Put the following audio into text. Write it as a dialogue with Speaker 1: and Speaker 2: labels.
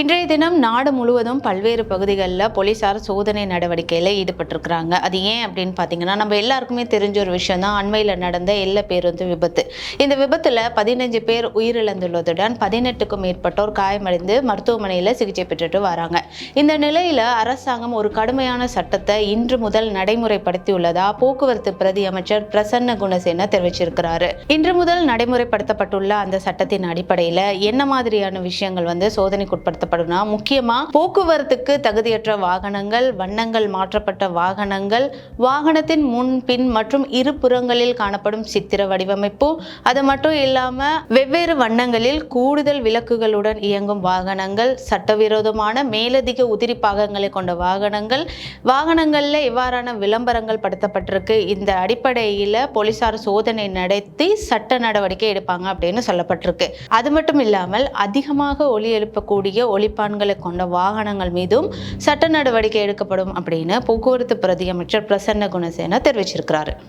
Speaker 1: இன்றைய தினம் நாடு முழுவதும் பல்வேறு பகுதிகளில் போலீசார் சோதனை நடவடிக்கையில் ஈடுபட்டிருக்கிறாங்க. அது ஏன் அப்படின்னு பார்த்தீங்கன்னா நம்ம எல்லாருக்குமே தெரிஞ்ச ஒரு விஷயம் தான் அண்மையில் நடந்த எல்ல பேருந்து விபத்து. இந்த விபத்தில் பதினஞ்சு பேர் உயிரிழந்துள்ளதுடன் பதினெட்டுக்கும் மேற்பட்டோர் காயமடைந்து மருத்துவமனையில் சிகிச்சை பெற்றுட்டு வராங்க. இந்த நிலையில் அரசாங்கம் ஒரு கடுமையான சட்டத்தை இன்று முதல் நடைமுறைப்படுத்தியுள்ளதா? போக்குவரத்து பிரதி அமைச்சர் பிரசன்ன குணசேன தெரிவிச்சிருக்கிறாரு. இன்று முதல் நடைமுறைப்படுத்தப்பட்டுள்ள அந்த சட்டத்தின் அடிப்படையில் என்ன மாதிரியான விஷயங்கள் வந்து சோதனைக்குட்படுத்தப்படும்னா முக்கியமா போக்குவரத்துக்கு தகுதியற்ற வாகனங்கள் வண்ணங்கள் மாற்றப்பட்ட வாகனங்கள் வாகனத்தின் முன் பின் மற்றும் இரு புறங்களில் காணப்படும் சித்திர வடிவமைப்பு. அது மட்டும் இல்லாம வெவ்வேறு வண்ணங்களில் கூடுதல் விளக்குகளுடன் இயங்கும் வாகனங்கள் சட்டவிரோதமான மேலதிக உதிரி பாகங்களை கொண்ட வாகனங்கள். வாகனங்கள்ல இவ்வாறான விளம்பரங்கள் படுத்தப்பட்டிருக்கு. இந்த அடிப்படையில போலீசார் சோதனை நடத்தி சட்ட நடவடிக்கை எடுப்பாங்க அப்படின்னு சொல்லப்பட்டிருக்கு. அது மட்டும் இல்லாமல் அதிகமாக ஒலி எழுப்பக்கூடிய ஒலிப்பான்களை கொண்ட வாகனங்கள் மீதும் சட்ட நடவடிக்கை எடுக்கப்படும் அப்படின்னு போக்குவரத்து பிரதி அமைச்சர் பிரசன்ன குணசேன தெரிவிச்சிருக்கிறாரு.